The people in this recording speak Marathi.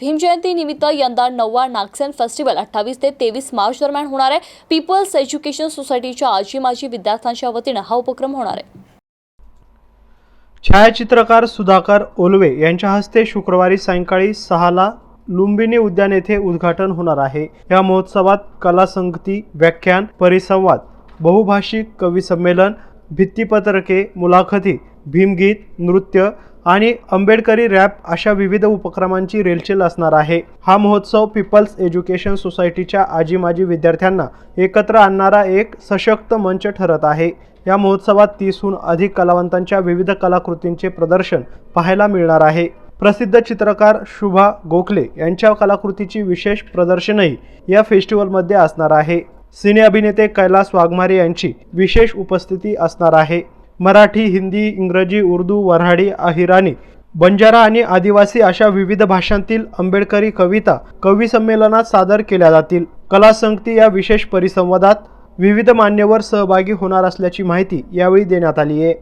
भीमजयंती निमित्त यंदा नववा नागसेन फेस्टिवल अठ्ठावीस ते तेवीस मार्च दरम्यान होणार आहे. पीपल्स एज्युकेशन सोसायटीच्या आजी माजी विद्यार्थ्यांच्या वतीनं हा उपक्रम होणार आहे. छायाचित्रकार सुधाकर ओलवे यांच्या हस्ते शुक्रवारी सायंकाळी सहाला लुंबिनी उद्यान येथे उद्घाटन होणार आहे. या महोत्सवात कला संगती व्याख्यान परिसंवाद बहुभाषिक कवी संमेलन भित्तीपत्रके मुलाखती भीमगीत नृत्य आणि आंबेडकरी रॅप अशा विविध उपक्रमांची रेलचेल असणार आहे. हा महोत्सव पीपल्स एज्युकेशन सोसायटीच्या आजी माजी विद्यार्थ्यांना एकत्र आणणारा एक सशक्त मंच ठरत आहे. या महोत्सवात तीसहून अधिक कलावंतांच्या विविध कलाकृतींचे प्रदर्शन पाहायला मिळणार आहे. प्रसिद्ध चित्रकार शुभा गोखले यांच्या कलाकृतीची विशेष प्रदर्शनही या फेस्टिवलमध्ये असणार आहे. सिने अभिनेते कैलास वाघमारे यांची विशेष उपस्थिती असणार आहे. मराठी हिंदी इंग्रजी उर्दू वऱ्हाडी अहिराणी बंजारा आणि आदिवासी अशा विविध भाषांतील आंबेडकरी कविता कवी संमेलनात सादर केल्या जातील. कला संगती या विशेष परिसंवादात विविध मान्यवर सहभागी होणार असल्याची माहिती यावेळी देण्यात आली आहे.